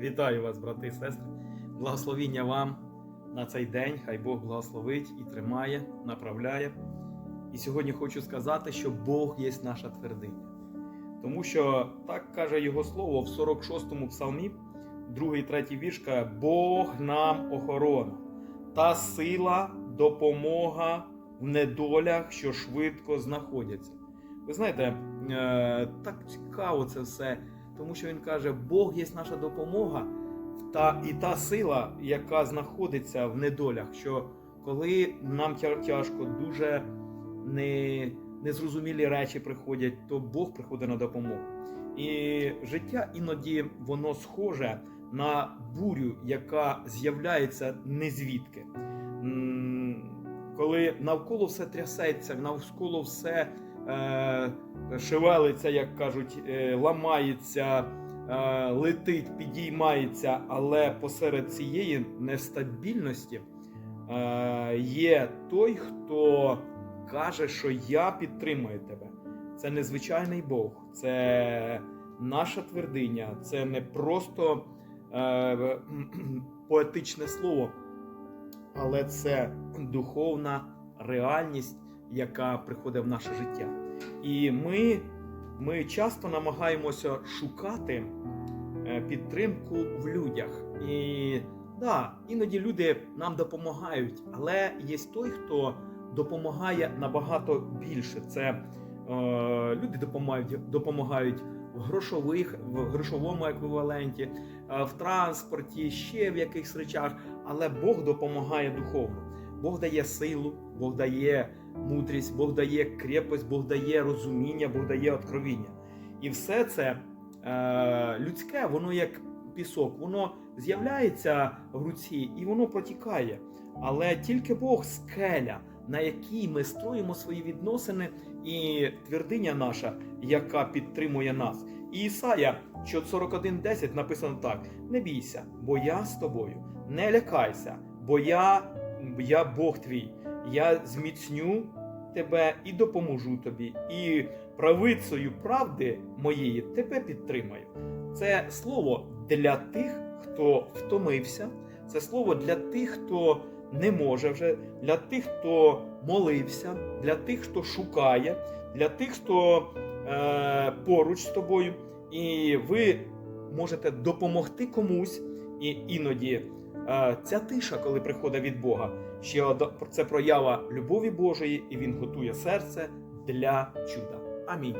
Вітаю вас, брати і сестри. Благословіння вам на цей день. Хай Бог благословить і тримає, направляє. І сьогодні хочу сказати, що Бог є наша твердиня. Тому що так каже Його слово в 46-му псалмі, другий, третій вірш каже, Бог нам охорона та сила, допомога в недолях, що швидко знаходяться. Ви знаєте, е, так цікаво це все, тому що він каже, Бог є наша допомога та, і та сила, яка знаходиться в недолях, що коли нам тяжко, дуже не, незрозумілі речі приходять, то Бог приходить на допомогу. І життя іноді воно схоже на бурю, яка з'являється незвідки. М, Коли навколо все трясеться, навколо все шевелиться, як кажуть, е, ламається, е, летить, підіймається, але посеред цієї нестабільності е, є той, хто каже, що я підтримую тебе. Це незвичайний Бог, це наша твердиня, це не просто е, поетичне слово, але це духовна реальність, яка приходить в наше життя. І ми, ми часто намагаємося шукати е, підтримку в людях. І да, іноді люди нам допомагають, але є той, хто допомагає набагато більше. Це е, люди допомагають, допомагають в грошових, в грошовому еквіваленті, е, в транспорті, ще в якихось речах, але Бог допомагає духовно. Бог дає силу, Бог дає мудрість, Бог дає крепость, Бог дає розуміння, Бог дає откровіння. І все це е, людське, воно як пісок, воно з'являється в руці і воно протікає. Але тільки Бог скеля, на якій ми строїмо свої відносини, і твердиня наша, яка підтримує нас. І Ісая 41.10 написано так: не бійся, бо я з тобою, не лякайся, бо я, я Бог твій, я зміцню тебе і допоможу тобі, і правицею правди моєї тебе підтримаю. Це слово для тих, хто втомився, це слово для тих, хто не може вже, для тих, хто молився, для тих, хто шукає, для тих, хто е, поруч з тобою, і ви можете допомогти комусь, і іноді е, ця тиша, коли приходить від Бога, ще одна- це проява любові Божої, і Він готує серце для чуда. Амінь.